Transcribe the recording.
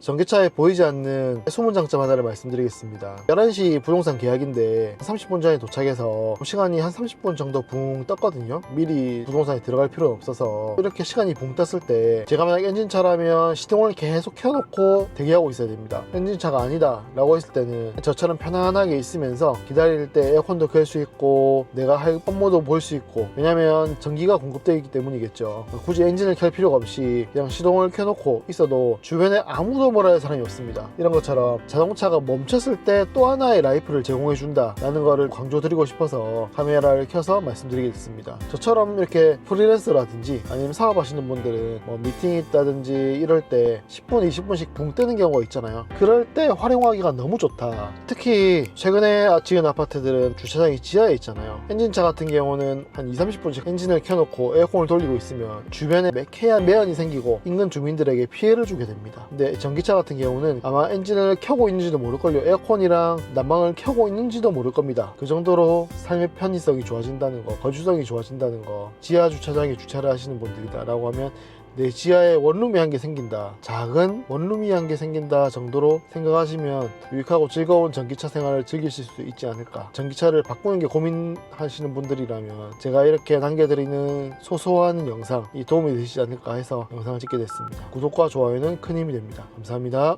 전기차에 보이지 않는 소문 장점 하나를 말씀드리겠습니다. 11시 부동산 계약인데 30분 전에 도착해서 시간이 한 30분 정도 붕 떴거든요. 미리 부동산에 들어갈 필요는 없어서 이렇게 시간이 붕 떴을 때 제가 만약 엔진차라면 시동을 계속 켜놓고 대기하고 있어야 됩니다. 엔진차가 아니다 라고 했을 때는 저처럼 편안하게 있으면서 기다릴 때 에어컨도 켤 수 있고 내가 할 업무도 볼 수 있고 왜냐면 전기가 공급되어 있기 때문이겠죠. 굳이 엔진을 켤 필요가 없이 그냥 시동을 켜놓고 있어도 주변에 아무도 할 사람이 없습니다. 이런 것처럼 자동차가 멈췄을 때 또 하나의 라이프를 제공해 준다 라는 거를 강조드리고 싶어서 카메라를 켜서 말씀드리겠습니다. 저처럼 이렇게 프리랜서라든지 아니면 사업하시는 분들은 뭐 미팅이 있다든지 이럴 때 10분 20분씩 붕 뜨는 경우가 있잖아요. 그럴 때 활용하기가 너무 좋다. 특히 최근에 지은 아파트들은 주차장이 지하에 있잖아요. 엔진차 같은 경우는 한 2, 30분씩 엔진을 켜놓고 에어컨을 돌리고 있으면 주변에 매캐한 매연이 생기고 인근 주민들에게 피해를 주게 됩니다. 근데 전기 차 같은 경우는 아마 엔진을 켜고 있는지도 모를걸요. 에어컨이랑 난방을 켜고 있는지도 모를 겁니다. 그 정도로 삶의 편의성이 좋아진다는 거 거주성이 좋아진다는 거 지하 주차장에 주차를 하시는 분들이다 라고 하면 내 지하에 원룸이 한 개 생긴다. 작은 원룸이 한 개 생긴다 정도로 생각하시면 유익하고 즐거운 전기차 생활을 즐기실 수 있지 않을까. 전기차를 바꾸는 게 고민하시는 분들이라면 제가 이렇게 남겨드리는 소소한 영상이 도움이 되시지 않을까 해서 영상을 찍게 됐습니다. 구독과 좋아요는 큰 힘이 됩니다 감사합니다